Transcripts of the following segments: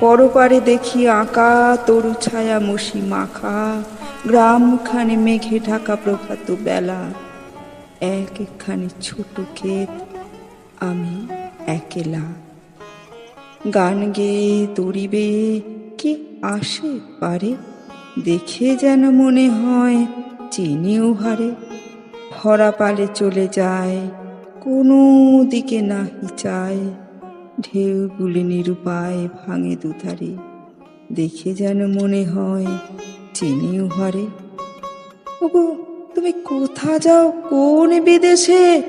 পরপারে দেখি আঁকা তরু ছায়া মসি মাখা, গ্রামখানে মেঘে ঢাকা প্রভাত বেলা। এক একখানি ছোট ক্ষেত আমি একেলা। গান গেয়ে তরিবে কি আসে পারে, দেখে যেন মনে হয় চিনিও হারে। ভরা পালে চলে যায়, কোনো দিকে নাহি চায়। ঢেউগুলি নিরুপায় ভাঙে দুধারে। দেখে যেন মনে হয় চিনিও হারে ওগো, তুমি কোথা যাও? কোন বিদেশে?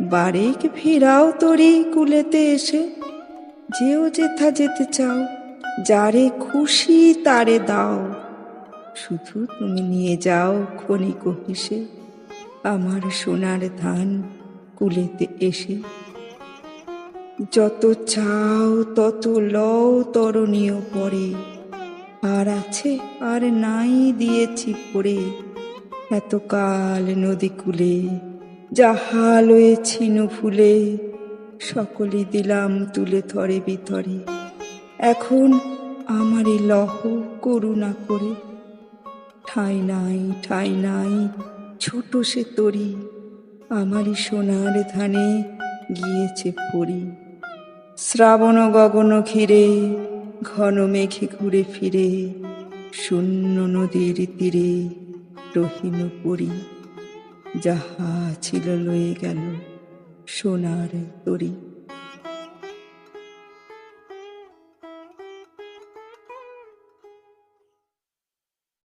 বারেক ফেরাও তরি কুলেতে এসে। যেও যেথা যেতে চাও, যারে খুশি তারে দাও। শুধু তুমি নিয়ে যাও ক্ষণিক হেসে, আমার সোনার ধান কুলেতে এসে। যত চাও তত লও তরণীয় পরে। আর আছে আর নাই দিয়েছি পড়ে এতকাল নদী কূলে যাহা লয়েছিন ফুলে সকলে দিলাম তুলে থরে বিথরে এখন আমারে লহ করুণা করে। ঠাই নাই ঠাই নাই, ছোট সে তরি, আমারই সোনার ধানে গিয়েছে পড়ি শ্রাবণ গগন ঘিরে, ঘন মেঘে ঘুরে ফিরে, শূন্য নদীর তীরে রহিম পরি। যাহা ছিল লয়ে গেল সোনার তরী।